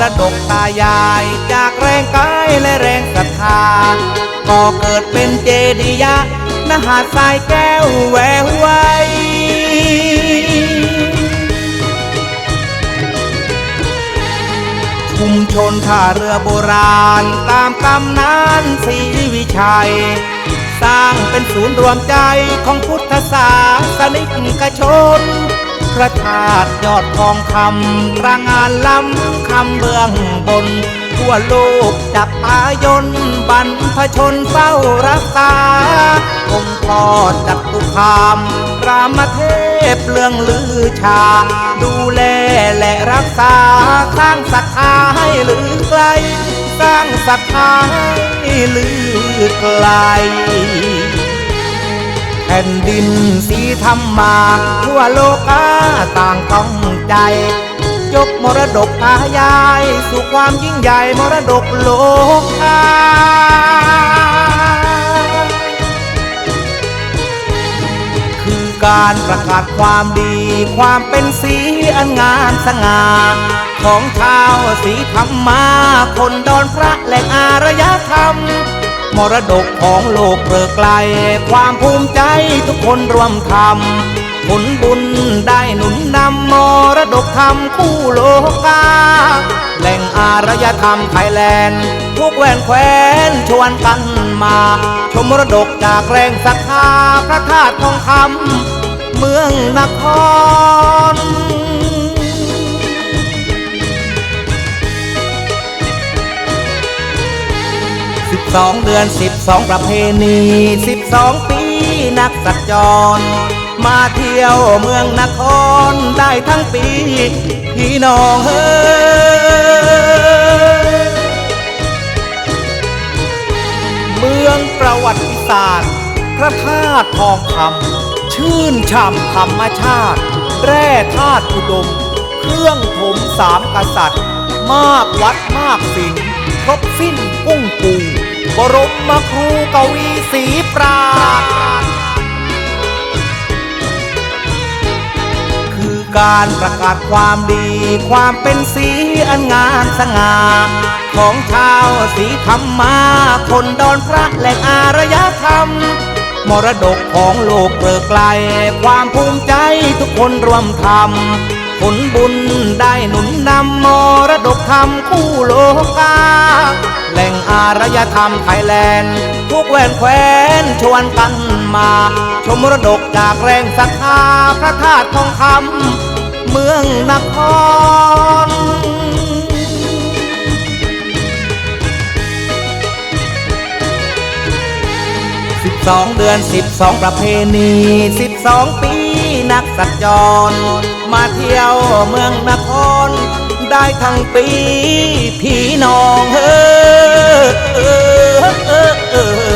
รดกตายาย จากแรงกายและแรงศรัทธาก็เกิดเป็นเจดียะนหาดทรายแก้วแหววไวชุมชนท่าเรือโบราณ ตามตำนานศรีวิชัย สร้างเป็นศูนย์รวมใจของพุทธศาสนิกชน พระธาตุยอดทองคำรางานล้ำคำเบื้องบน ทั่วโลกจับตายนบรรพชนเฝ้ารักษาองค์พ่อจักตุคามรามเทพเรื่องลือชา ดูแลและรักษาสร้างศรัทธาให้ลือไกล สร้างศรัทธาให้ลือไกล แผ่นดินสีธรรมาทั่วโลกาต่างต้องใจ ยกมรดกทายาย สู่ความยิ่งใหญ่มรดกโลกาคือการประกาศความดีความเป็นสีอันงามสง่าของชาวสีธรรมาคนดอนพระแหล่งอารยธรรม มรดกของโลกเปลือไกล ความภูมิใจทุกคนร่วมทำผลบุญได้หนุนนำมรดกธรรมคู่โลกา แหล่งอารยธรรมไทยแลนด์ทุกแหวนแควนชวนกันมา ชมมรดกจากแรงศรัทธาพระธาตุทองคำเมืองนคร สองเดือนสิบสองประเพณีสิบสองปีนักสัญจร มาเที่ยวเมืองนครได้ทั้งปี พี่น้องเฮ้ยเมืองประวัติศาสตร์ พระธาตุทองคำชื่นช่ำธรรมชาติ แร่ธาตุอุดม เครื่องถมสามกษัตริย์ มากวัดมากศิลป์ครบสิ้นกุ้งปู บรมมาครูกวีศรีปราดคือการประกาศความดีความเป็นสีอันงามสง่าของชาวสีธรรมาคนดอนพระแหล่งอารยธรรม มรดกของโลกเกลือไกล ความภูมิใจทุกคนร่วมทำผลบุญได้หนุนนำมรดกธรรมคู่โลกา แหล่งอารยธรรมไทยแลนด์ทุกแหวนแควนชวนกันมา ชมมรดกจากแรงศรัทธาพระธาตุทองคำเมืองนครสิบสองเดือนสิบสองประเพณีสิบสองปีนักสัญจร มาเที่ยวเมืองนคร ได้ทั้งปี พี่น้องเฮ้อเออเออเออ